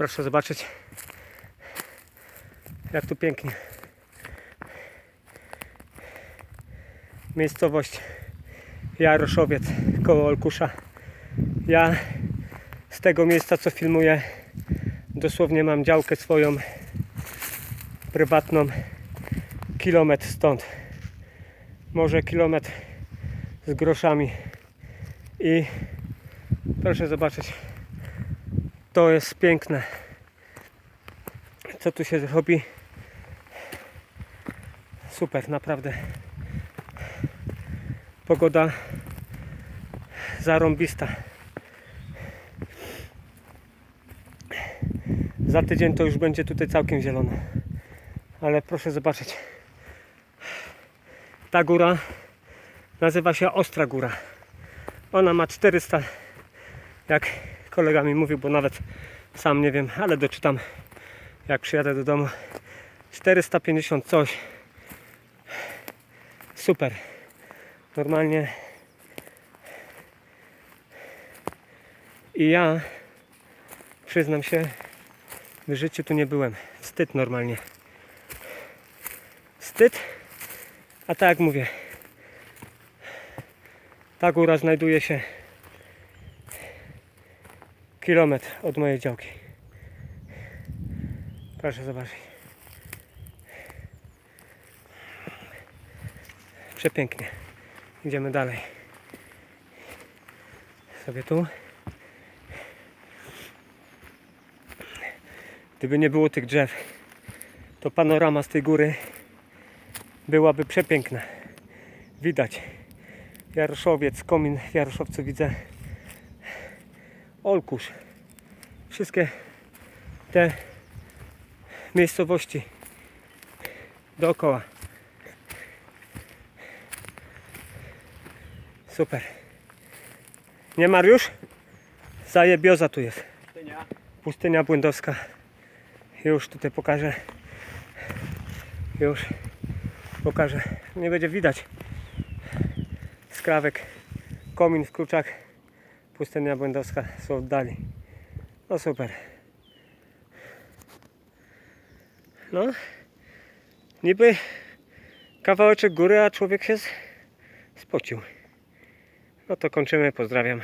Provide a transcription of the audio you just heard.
Proszę zobaczyć, jak tu pięknie. Miejscowość Jaroszowiec koło Olkusza. Ja z tego miejsca co filmuję dosłownie mam działkę swoją prywatną kilometr stąd może kilometr z groszami i proszę zobaczyć to jest piękne. Co tu się robi? Super naprawdę. Pogoda zarąbista. Za tydzień to już będzie tutaj całkiem zielono ale proszę zobaczyć. Ta góra nazywa się Ostra Góra. Ona ma 400 jak kolega mi mówił, bo nawet sam nie wiem, ale doczytam jak przyjadę do domu. 450 coś. Super. Normalnie. I ja przyznam się w życiu tu nie byłem. Wstyd normalnie. Wstyd. A tak jak mówię ta góra znajduje się kilometr od mojej działki. Proszę zobaczyć. Przepięknie. Idziemy dalej. Sobie tu. Gdyby nie było tych drzew to panorama z tej góry byłaby przepiękna. Widać. Jaroszowiec, komin w Jaroszowcu widzę Olkusz. Wszystkie te miejscowości dookoła. Super. Nie Mariusz? zajebioza tu jest. Pustynia. Błędowska. Już tutaj pokażę. Już pokażę. Nie będzie widać. Skrawek komin w Kruczach pustynia błędowska są oddali no super. No niby kawałeczek góry a człowiek się spocił. No to kończymy pozdrawiam